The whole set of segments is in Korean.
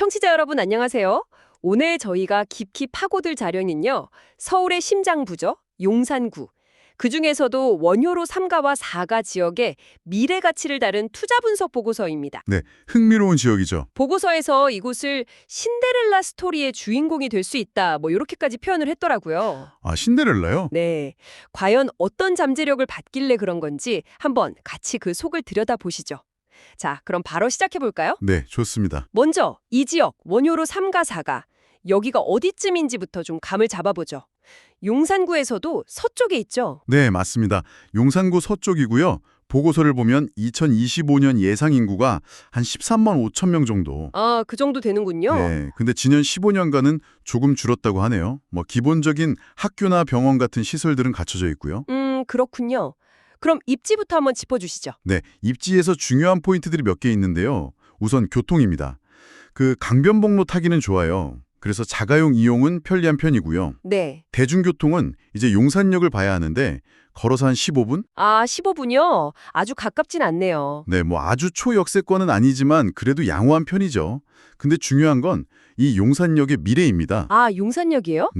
청취자 여러분 안녕하세요. 오늘 저희가 깊이 파고들 자료는요. 서울의 심장부죠. 용산구. 그중에서도 원효로 3가와 4가 지역의 미래 가치를 다룬 투자 분석 보고서입니다. 네, 흥미로운 지역이죠. 보고서에서 이곳을 신데렐라 스토리의 주인공이 될 수 있다. 뭐 이렇게까지 표현을 했더라고요. 아, 신데렐라요? 네. 과연 어떤 잠재력을 받길래 그런 건지 한번 같이 그 속을 들여다 보시죠. 자, 그럼 바로 시작해 볼까요? 네, 좋습니다. 먼저 이 지역 원효로 3가 4가 여기가 어디쯤인지부터 좀 감을 잡아보죠. 용산구에서도 서쪽에 있죠. 네, 맞습니다. 용산구 서쪽이고요. 보고서를 보면 2025년 예상 인구가 한 13만 5천 명 정도. 아, 그 정도 되는군요. 네, 근데 지난 15년간은 조금 줄었다고 하네요. 뭐 기본적인 학교나 병원 같은 시설들은 갖춰져 있고요. 음, 그렇군요. 그럼 입지부터 한번 짚어주시죠. 네, 입지에서 중요한 포인트들이 몇 개 있는데요. 우선 교통입니다. 그 강변북로 타기는 좋아요. 그래서 자가용 이용은 편리한 편이고요. 네. 대중교통은 이제 용산역을 봐야 하는데 걸어서 한 15분? 아, 15분이요? 아주 가깝진 않네요. 네, 뭐 아주 초역세권은 아니지만 그래도 양호한 편이죠. 근데 중요한 건 이 용산역의 미래입니다. 아, 용산역이에요?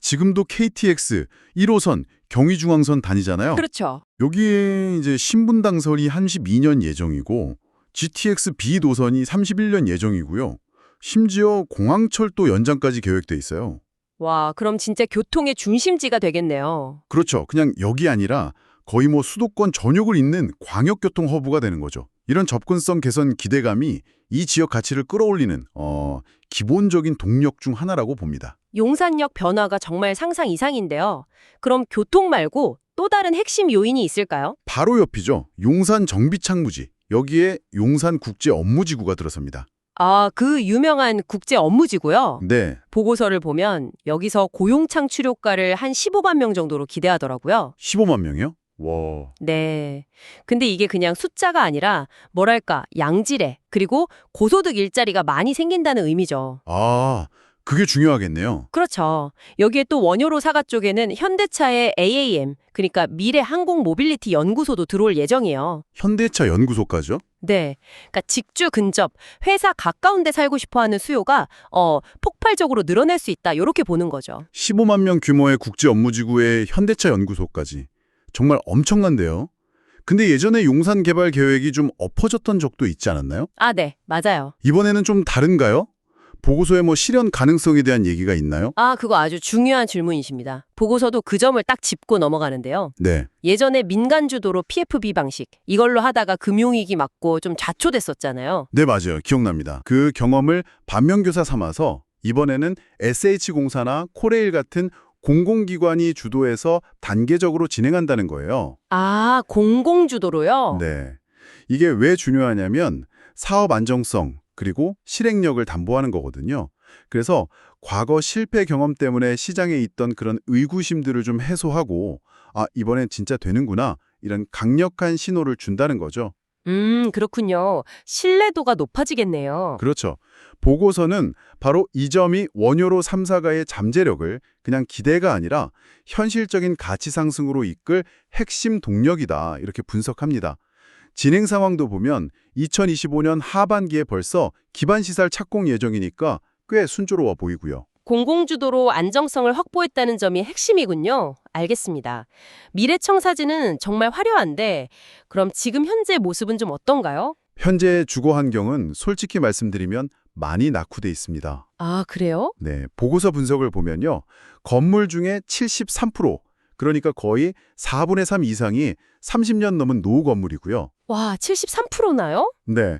지금도 KTX 1호선 경의중앙선 다니잖아요. 그렇죠. 여기에 이제 신분당설이 32년 예정이고 GTX B 노선이 31년 예정이고요. 심지어 공항철도 연장까지 계획돼 있어요. 와, 그럼 진짜 교통의 중심지가 되겠네요. 그렇죠. 그냥 여기 아니라 거의 뭐 수도권 전역을 잇는 광역교통 허브가 되는 거죠. 이런 접근성 개선 기대감이 이 지역 가치를 끌어올리는 어, 기본적인 동력 중 하나라고 봅니다. 용산역 변화가 정말 상상 이상인데요. 그럼 교통 말고 또 다른 핵심 요인이 있을까요? 바로 옆이죠. 용산 정비창무지. 여기에 용산 국제 업무지구가 들어섭니다. 아, 그 유명한 국제 업무지고요. 네, 보고서를 보면 여기서 고용 창출 효과를 한 15만 명 정도로 기대하더라고요. 15만 명이요? 와, 네. 근데 이게 그냥 숫자가 아니라 뭐랄까 양질의 그리고 고소득 일자리가 많이 생긴다는 의미죠. 아, 그게 중요하겠네요. 그렇죠. 여기에 또 원효로 사가 쪽에는 현대차의 AAM, 그러니까 미래 항공 모빌리티 연구소도 들어올 예정이에요. 현대차 연구소까지요? 네. 그러니까 직주 근접, 회사 가까운 데 살고 싶어 하는 수요가 어, 폭발적으로 늘어날 수 있다. 이렇게 보는 거죠. 15만 명 규모의 국제 업무지구에 현대차 연구소까지. 정말 엄청난데요. 근데 예전에 용산 개발 계획이 좀 엎어졌던 적도 있지 않았나요? 아, 네. 맞아요. 이번에는 좀 다른가요? 보고서에 뭐 실현 가능성에 대한 얘기가 있나요? 아, 그거 아주 중요한 질문이십니다. 보고서도 그 점을 딱 짚고 넘어가는데요. 네. 예전에 민간 주도로 PFB 방식 이걸로 하다가 금융위기 맞고 좀 자초됐었잖아요. 네, 맞아요. 기억납니다. 그 경험을 반면교사 삼아서 이번에는 SH공사나 코레일 같은 공공기관이 주도해서 단계적으로 진행한다는 거예요. 아, 공공주도로요? 네. 이게 왜 중요하냐면 사업 안정성 그리고 실행력을 담보하는 거거든요. 그래서 과거 실패 경험 때문에 시장에 있던 그런 의구심들을 좀 해소하고 아, 이번엔 진짜 되는구나. 이런 강력한 신호를 준다는 거죠. 음, 그렇군요. 신뢰도가 높아지겠네요. 그렇죠. 보고서는 바로 이 점이 원효로 3사가의 잠재력을 그냥 기대가 아니라 현실적인 가치 상승으로 이끌 핵심 동력이다 이렇게 분석합니다. 진행 상황도 보면 2025년 하반기에 벌써 기반 시설 착공 예정이니까 꽤 순조로워 보이고요. 공공주도로 안정성을 확보했다는 점이 핵심이군요. 알겠습니다. 미래청 사진은 정말 화려한데 그럼 지금 현재 모습은 좀 어떤가요? 현재 주거 환경은 솔직히 말씀드리면 많이 낙후돼 있습니다. 아, 그래요? 네, 보고서 분석을 보면요. 건물 중에 73%, 그러니까 거의 4분의 3 이상이 30년 넘은 노후 건물이고요. 와, 73%나요? 네,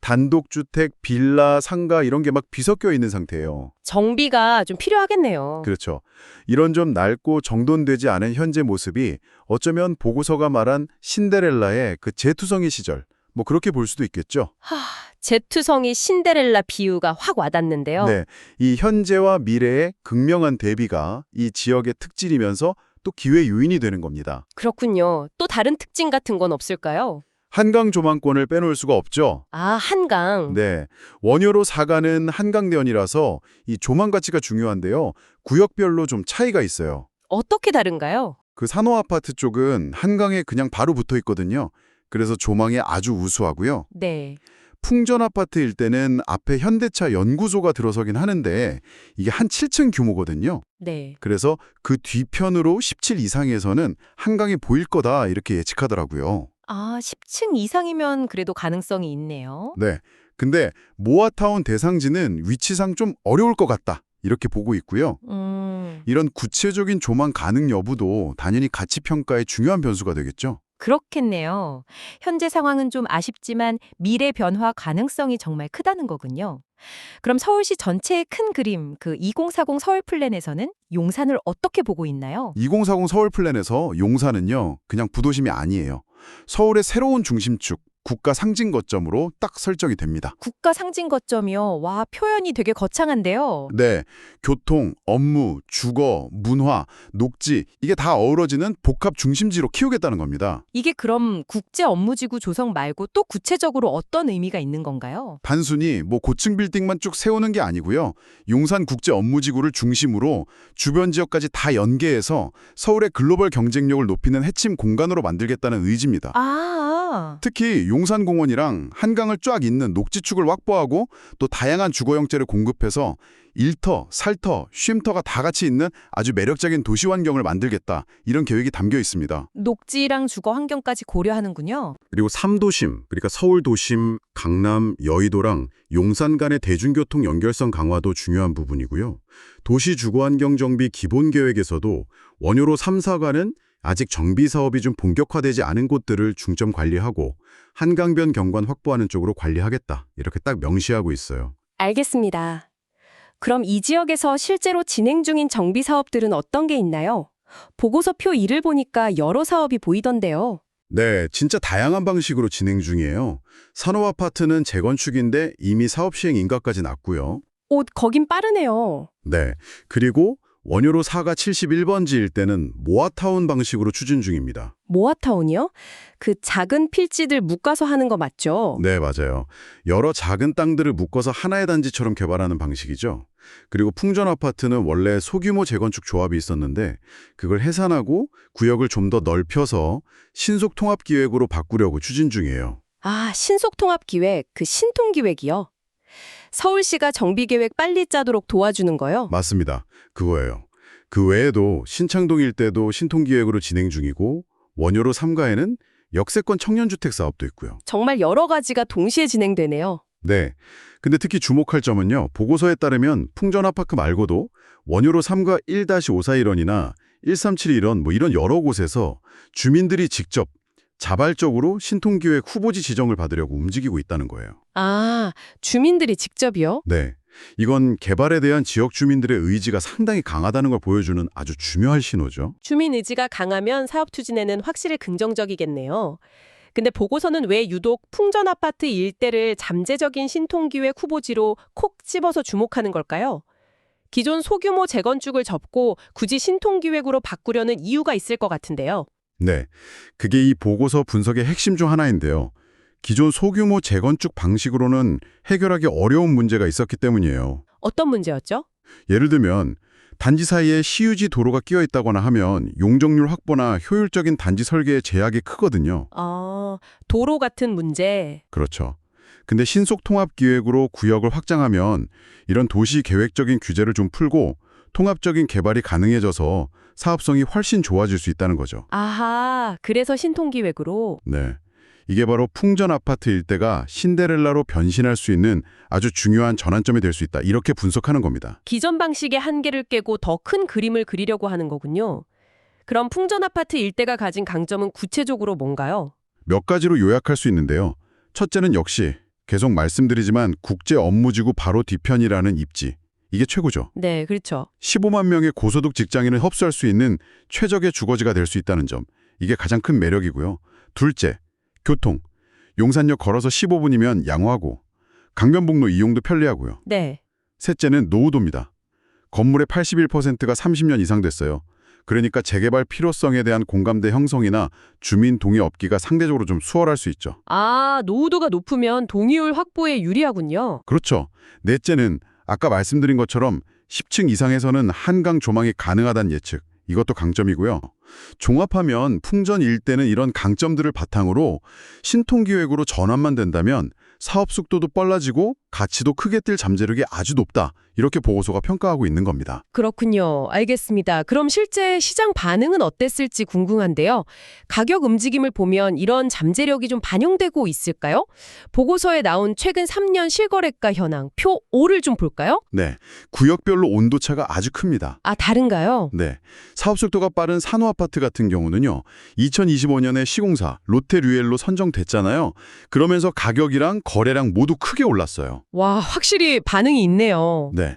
단독주택, 빌라, 상가 이런 게 막 비섞여 있는 상태예요. 정비가 좀 필요하겠네요. 그렇죠. 이런 좀 낡고 정돈되지 않은 현재 모습이 어쩌면 보고서가 말한 신데렐라의 그 재투성이 시절, 뭐 그렇게 볼 수도 있겠죠. 하, 제투성이 신데렐라 비유가 확 와닿는데요. 네, 이 현재와 미래의 극명한 대비가 이 지역의 특질이면서 또 기회 요인이 되는 겁니다. 그렇군요. 또 다른 특징 같은 건 없을까요? 한강 조망권을 빼놓을 수가 없죠. 아, 한강. 네, 원효로 사가는 한강대원이라서 이 조망 가치가 중요한데요. 구역별로 좀 차이가 있어요. 어떻게 다른가요? 그 산호 아파트 쪽은 한강에 그냥 바로 붙어 있거든요. 그래서 조망이 아주 우수하고요. 네. 풍전 아파트 일대는 앞에 현대차 연구소가 들어서긴 하는데 이게 한 7층 규모거든요. 네. 그래서 그 뒤편으로 17 이상에서는 한강이 보일 거다 이렇게 예측하더라고요. 아, 10층 이상이면 그래도 가능성이 있네요. 네. 근데 모아타운 대상지는 위치상 좀 어려울 것 같다. 이렇게 보고 있고요. 음, 이런 구체적인 조망 가능 여부도 당연히 가치 평가의 중요한 변수가 되겠죠. 그렇겠네요. 현재 상황은 좀 아쉽지만 미래 변화 가능성이 정말 크다는 거군요. 그럼 서울시 전체의 큰 그림, 그 2040 서울 플랜에서는 용산을 어떻게 보고 있나요? 2040 서울 플랜에서 용산은요. 그냥 부도심이 아니에요. 서울의 새로운 중심축, 국가 상징 거점으로 딱 설정이 됩니다. 국가 상징 거점이요. 와, 표현이 되게 거창한데요. 네, 교통, 업무, 주거, 문화, 녹지 이게 다 어우러지는 복합 중심지로 키우겠다는 겁니다. 이게 그럼 국제 업무지구 조성 말고 또 구체적으로 어떤 의미가 있는 건가요? 단순히 뭐 고층 빌딩만 쭉 세우는 게 아니고요. 용산 국제 업무지구를 중심으로 주변 지역까지 다 연계해서 서울의 글로벌 경쟁력을 높이는 해침 공간으로 만들겠다는 의지입니다. 아, 특히 용산공원이랑 한강을 쫙 잇는 녹지축을 확보하고 또 다양한 주거 형태를 공급해서 일터, 살터, 쉼터가 다 같이 있는 아주 매력적인 도시 환경을 만들겠다. 이런 계획이 담겨 있습니다. 녹지랑 주거 환경까지 고려하는군요. 그리고 3도심, 그러니까 서울 도심, 강남, 여의도랑 용산 간의 대중교통 연결성 강화도 중요한 부분이고요. 도시 주거 환경 정비 기본 계획에서도 원효로 3, 4가는 아직 정비 사업이 좀 본격화되지 않은 곳들을 중점 관리하고 한강변 경관 확보하는 쪽으로 관리하겠다. 이렇게 딱 명시하고 있어요. 알겠습니다. 그럼 이 지역에서 실제로 진행 중인 정비 사업들은 어떤 게 있나요? 보고서표 1을 보니까 여러 사업이 보이던데요. 네, 진짜 다양한 방식으로 진행 중이에요. 산호아파트는 재건축인데 이미 사업 시행 인가까지 났고요. 옷 거긴 빠르네요. 네, 그리고 원효로 4가 71번지일 때는 모아타운 방식으로 추진 중입니다. 모아타운이요? 그 작은 필지들 묶어서 하는 거 맞죠? 네, 맞아요. 여러 작은 땅들을 묶어서 하나의 단지처럼 개발하는 방식이죠. 그리고 풍전 아파트는 원래 소규모 재건축 조합이 있었는데 그걸 해산하고 구역을 좀 더 넓혀서 신속 통합 기획으로 바꾸려고 추진 중이에요. 아, 신속 통합 기획, 그 신통 기획이요? 서울시가 정비계획 빨리 짜도록 도와주는 거요? 맞습니다. 그거예요. 그 외에도 신창동 일대도 신통기획으로 진행 중이고 원효로 3가에는 역세권 청년주택 사업도 있고요. 정말 여러 가지가 동시에 진행되네요. 네. 근데 특히 주목할 점은요. 보고서에 따르면 풍전아파크 말고도 원효로 3가 1-541원이나 1371원 뭐 이런 여러 곳에서 주민들이 직접 자발적으로 신통기획 후보지 지정을 받으려고 움직이고 있다는 거예요. 아, 주민들이 직접이요? 네. 이건 개발에 대한 지역 주민들의 의지가 상당히 강하다는 걸 보여주는 아주 중요한 신호죠. 주민 의지가 강하면 사업 추진에는 확실히 긍정적이겠네요. 근데 보고서는 왜 유독 풍전 아파트 일대를 잠재적인 신통기획 후보지로 콕 집어서 주목하는 걸까요? 기존 소규모 재건축을 접고 굳이 신통기획으로 바꾸려는 이유가 있을 것 같은데요. 네. 그게 이 보고서 분석의 핵심 중 하나인데요. 기존 소규모 재건축 방식으로는 해결하기 어려운 문제가 있었기 때문이에요. 어떤 문제였죠? 예를 들면 단지 사이에 시유지 도로가 끼어 있다거나 하면 용적률 확보나 효율적인 단지 설계에 제약이 크거든요. 아, 도로 같은 문제. 그렇죠. 근데 신속 통합 기획으로 구역을 확장하면 이런 도시 계획적인 규제를 좀 풀고 통합적인 개발이 가능해져서 사업성이 훨씬 좋아질 수 있다는 거죠. 아하, 그래서 신통기획으로. 네. 이게 바로 풍전 아파트 일대가 신데렐라로 변신할 수 있는 아주 중요한 전환점이 될 수 있다. 이렇게 분석하는 겁니다. 기존 방식의 한계를 깨고 더 큰 그림을 그리려고 하는 거군요. 그럼 풍전 아파트 일대가 가진 강점은 구체적으로 뭔가요? 몇 가지로 요약할 수 있는데요. 첫째는 역시 계속 말씀드리지만 국제 업무지구 바로 뒤편이라는 입지. 이게 최고죠. 네, 그렇죠. 15만 명의 고소득 직장인을 흡수할 수 있는 최적의 주거지가 될 수 있다는 점. 이게 가장 큰 매력이고요. 둘째, 교통. 용산역 걸어서 15분이면 양호하고 강변북로 이용도 편리하고요. 네. 셋째는 노후도입니다. 건물의 81%가 30년 이상 됐어요. 그러니까 재개발 필요성에 대한 공감대 형성이나 주민 동의 얻기가 상대적으로 좀 수월할 수 있죠. 아, 노후도가 높으면 동의율 확보에 유리하군요. 그렇죠. 넷째는 아까 말씀드린 것처럼 10층 이상에서는 한강 조망이 가능하다는 예측. 이것도 강점이고요. 종합하면 풍전 일대는 이런 강점들을 바탕으로 신통기획으로 전환만 된다면 사업 속도도 빨라지고 가치도 크게 뛸 잠재력이 아주 높다. 이렇게 보고서가 평가하고 있는 겁니다. 그렇군요. 알겠습니다. 그럼 실제 시장 반응은 어땠을지 궁금한데요. 가격 움직임을 보면 이런 잠재력이 좀 반영되고 있을까요? 보고서에 나온 최근 3년 실거래가 현황 표 5를 좀 볼까요? 네, 구역별로 온도차가 아주 큽니다. 아, 다른가요? 네, 사업 속도가 빠른 산호아파트 같은 경우는요. 2025년에 시공사 롯데류엘로 선정됐잖아요. 그러면서 가격이랑 거래량 모두 크게 올랐어요. 와, 확실히 반응이 있네요. 네,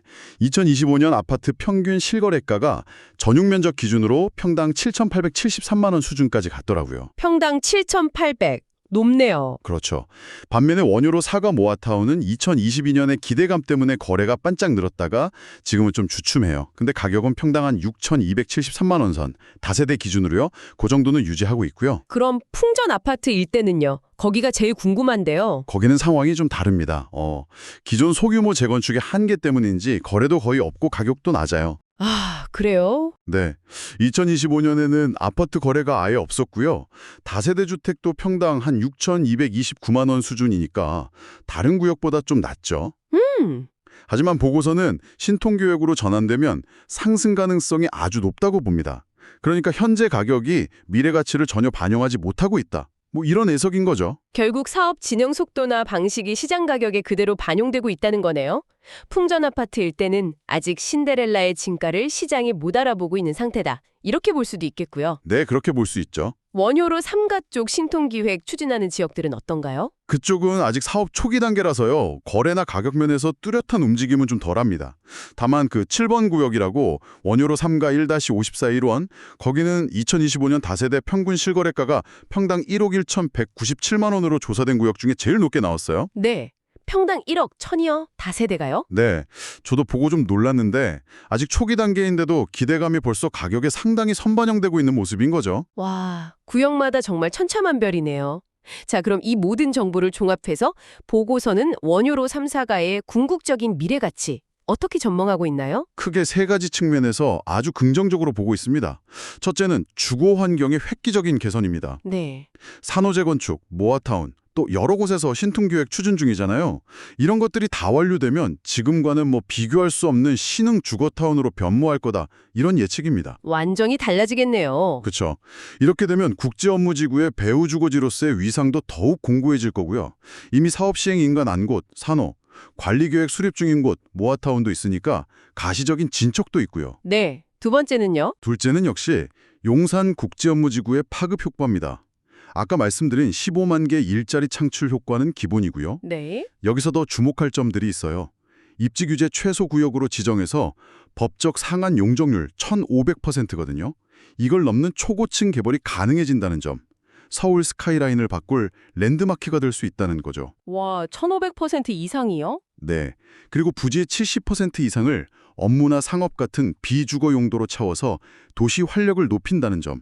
2025년 아파트 평균 실거래가가 전용 면적 기준으로 평당 7,873만 원 수준까지 갔더라고요. 평당 7,800. 높네요. 그렇죠. 반면에 원효로 사과 모아타운은 2022년에 기대감 때문에 거래가 반짝 늘었다가 지금은 좀 주춤해요. 근데 가격은 평당 한 6,273만 원 선, 다세대 기준으로요. 그 정도는 유지하고 있고요. 그럼 풍전 아파트 일대는요? 거기가 제일 궁금한데요. 거기는 상황이 좀 다릅니다. 어, 기존 소규모 재건축의 한계 때문인지 거래도 거의 없고 가격도 낮아요. 아, 그래요? 네. 2025년에는 아파트 거래가 아예 없었고요. 다세대 주택도 평당 한 6,229만 원 수준이니까 다른 구역보다 좀 낮죠. 음. 하지만 보고서는 신통교역으로 전환되면 상승 가능성이 아주 높다고 봅니다. 그러니까 현재 가격이 미래 가치를 전혀 반영하지 못하고 있다. 뭐 이런 해석인 거죠. 결국 사업 진행 속도나 방식이 시장 가격에 그대로 반영되고 있다는 거네요. 풍전 아파트 일대는 아직 신데렐라의 진가를 시장이 못 알아보고 있는 상태다. 이렇게 볼 수도 있겠고요. 네, 그렇게 볼 수 있죠. 원효로 삼가 쪽 신통기획 추진하는 지역들은 어떤가요? 그쪽은 아직 사업 초기 단계라서요. 거래나 가격 면에서 뚜렷한 움직임은 좀 덜합니다. 다만 그 7번 구역이라고 원효로 3가 1-54일원 거기는 2025년 다세대 평균 실거래가가 평당 1억 1,197만 원으로 조사된 구역 중에 제일 높게 나왔어요. 네. 평당 1억 천이요? 다세대가요? 네, 저도 보고 좀 놀랐는데 아직 초기 단계인데도 기대감이 벌써 가격에 상당히 선반영되고 있는 모습인 거죠. 와, 구역마다 정말 천차만별이네요. 자, 그럼 이 모든 정보를 종합해서 보고서는 원효로 3사가의 궁극적인 미래 가치 어떻게 전망하고 있나요? 크게 세 가지 측면에서 아주 긍정적으로 보고 있습니다. 첫째는 주거 환경의 획기적인 개선입니다. 네. 산호재 건축, 모아타운, 또 여러 곳에서 신통교획 추진 중이잖아요. 이런 것들이 다 완료되면 지금과는 뭐 비교할 수 없는 신흥 주거타운으로 변모할 거다. 이런 예측입니다. 완전히 달라지겠네요. 그렇죠. 이렇게 되면 국제업무지구의 배후 주거지로서의 위상도 더욱 공고해질 거고요. 이미 사업 시행 인간 안 곳, 산호, 관리계획 수립 중인 곳, 모아타운도 있으니까 가시적인 진척도 있고요. 네. 두 번째는요? 둘째는 역시 용산 국제업무지구의 파급 효과입니다. 아까 말씀드린 15만 개 일자리 창출 효과는 기본이고요. 네. 여기서 더 주목할 점들이 있어요. 입지 규제 최소 구역으로 지정해서 법적 상한 용적률 1,500%거든요. 이걸 넘는 초고층 개발이 가능해진다는 점. 서울 스카이라인을 바꿀 랜드마크가 될 수 있다는 거죠. 와, 1500% 이상이요? 네. 그리고 부지의 70% 이상을 업무나 상업 같은 비주거 용도로 채워서 도시 활력을 높인다는 점.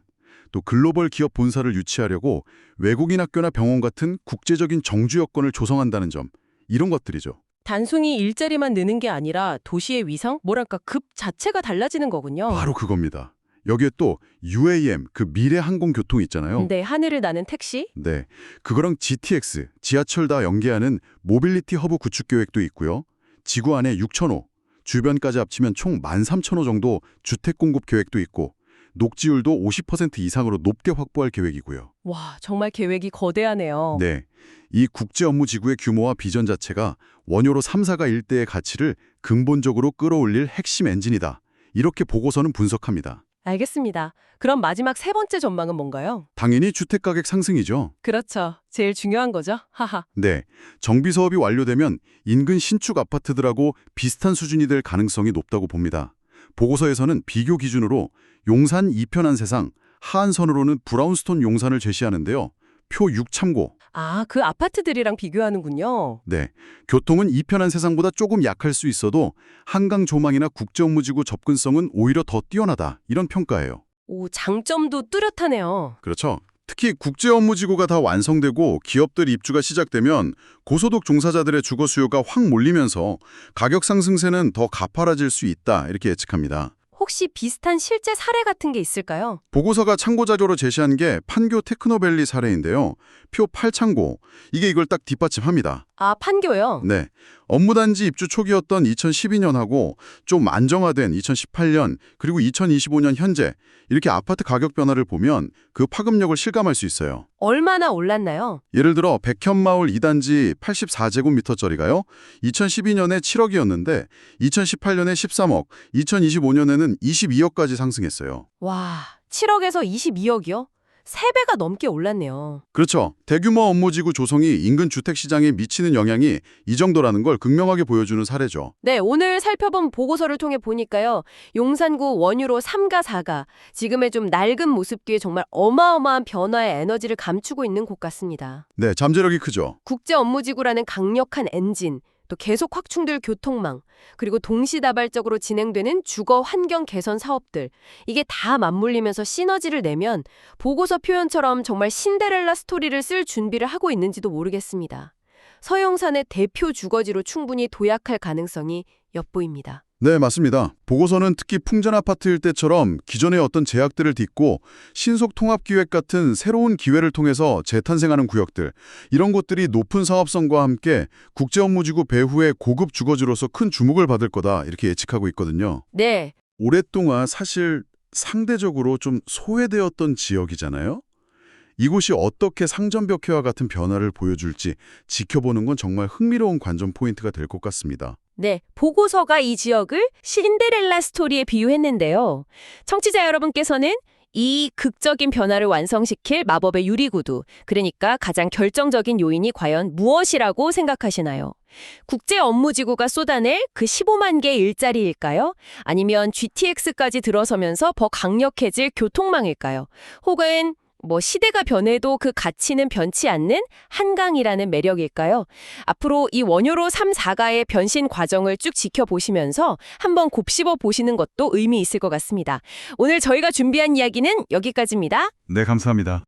또 글로벌 기업 본사를 유치하려고 외국인 학교나 병원 같은 국제적인 정주 여건을 조성한다는 점. 이런 것들이죠. 단순히 일자리만 느는 게 아니라 도시의 위상, 뭐랄까 급 자체가 달라지는 거군요. 바로 그겁니다. 여기에 또 UAM, 그 미래 항공교통 있잖아요. 네, 하늘을 나는 택시? 네. 그거랑 GTX, 지하철 다 연계하는 모빌리티 허브 구축 계획도 있고요. 지구 안에 6,000호, 주변까지 합치면 총 13,000호 정도 주택 공급 계획도 있고 녹지율도 50% 이상으로 높게 확보할 계획이고요. 와, 정말 계획이 거대하네요. 네. 이 국제 업무 지구의 규모와 비전 자체가 원효로 3사가 일대의 가치를 근본적으로 끌어올릴 핵심 엔진이다. 이렇게 보고서는 분석합니다. 알겠습니다. 그럼 마지막 세 번째 전망은 뭔가요? 당연히 주택 가격 상승이죠. 그렇죠. 제일 중요한 거죠. 하하. 네, 정비 사업이 완료되면 인근 신축 아파트들하고 비슷한 수준이 될 가능성이 높다고 봅니다. 보고서에서는 비교 기준으로 용산 이편한 세상, 하안선으로는 브라운스톤 용산을 제시하는데요. 표 6 참고. 아, 그 아파트들이랑 비교하는군요. 네, 교통은 이편한 세상보다 조금 약할 수 있어도 한강 조망이나 국제업무지구 접근성은 오히려 더 뛰어나다. 이런 평가예요. 오, 장점도 뚜렷하네요. 그렇죠. 특히 국제 업무 지구가 다 완성되고 기업들 입주가 시작되면 고소득 종사자들의 주거 수요가 확 몰리면서 가격 상승세는 더 가파라질 수 있다 이렇게 예측합니다. 혹시 비슷한 실제 사례 같은 게 있을까요? 보고서가 참고 자료로 제시한 게 판교 테크노밸리 사례인데요. 표 8참고. 이게 이걸 딱 뒷받침합니다. 아, 판교요? 네. 업무단지 입주 초기였던 2012년하고 좀 안정화된 2018년 그리고 2025년 현재 이렇게 아파트 가격 변화를 보면 그 파급력을 실감할 수 있어요. 얼마나 올랐나요? 예를 들어 백현마을 2단지 84제곱미터짜리가요. 2012년에 7억이었는데 2018년에 13억, 2025년에는 22억까지 상승했어요. 와, 7억에서 22억이요? 3배가 넘게 올랐네요. 그렇죠. 대규모 업무지구 조성이 인근 주택시장에 미치는 영향이 이 정도라는 걸 극명하게 보여주는 사례죠. 네, 오늘 살펴본 보고서를 통해 보니까요. 용산구 원유로 3가 4가 지금의 좀 낡은 모습 뒤에 정말 어마어마한 변화의 에너지를 감추고 있는 곳 같습니다. 네, 잠재력이 크죠. 국제 업무지구라는 강력한 엔진, 또 계속 확충될 교통망, 그리고 동시다발적으로 진행되는 주거 환경 개선 사업들, 이게 다 맞물리면서 시너지를 내면 보고서 표현처럼 정말 신데렐라 스토리를 쓸 준비를 하고 있는지도 모르겠습니다. 서영산의 대표 주거지로 충분히 도약할 가능성이 엿보입니다. 네, 맞습니다. 보고서는 특히 풍전 아파트일 때처럼 기존의 어떤 제약들을 딛고 신속 통합 기획 같은 새로운 기회를 통해서 재탄생하는 구역들, 이런 곳들이 높은 사업성과 함께 국제 업무지구 배후의 고급 주거지로서 큰 주목을 받을 거다 이렇게 예측하고 있거든요. 네, 오랫동안 사실 상대적으로 좀 소외되었던 지역이잖아요. 이곳이 어떻게 상전벽해와 같은 변화를 보여줄지 지켜보는 건 정말 흥미로운 관전 포인트가 될 것 같습니다. 네, 보고서가 이 지역을 신데렐라 스토리에 비유했는데요. 청취자 여러분께서는 이 극적인 변화를 완성시킬 마법의 유리구두, 그러니까 가장 결정적인 요인이 과연 무엇이라고 생각하시나요? 국제 업무지구가 쏟아낼 그 15만 개의 일자리일까요? 아니면 GTX까지 들어서면서 더 강력해질 교통망일까요? 혹은 뭐 시대가 변해도 그 가치는 변치 않는 한강이라는 매력일까요? 앞으로 이 원효로 3, 4가의 변신 과정을 쭉 지켜보시면서 한번 곱씹어 보시는 것도 의미 있을 것 같습니다. 오늘 저희가 준비한 이야기는 여기까지입니다. 네, 감사합니다.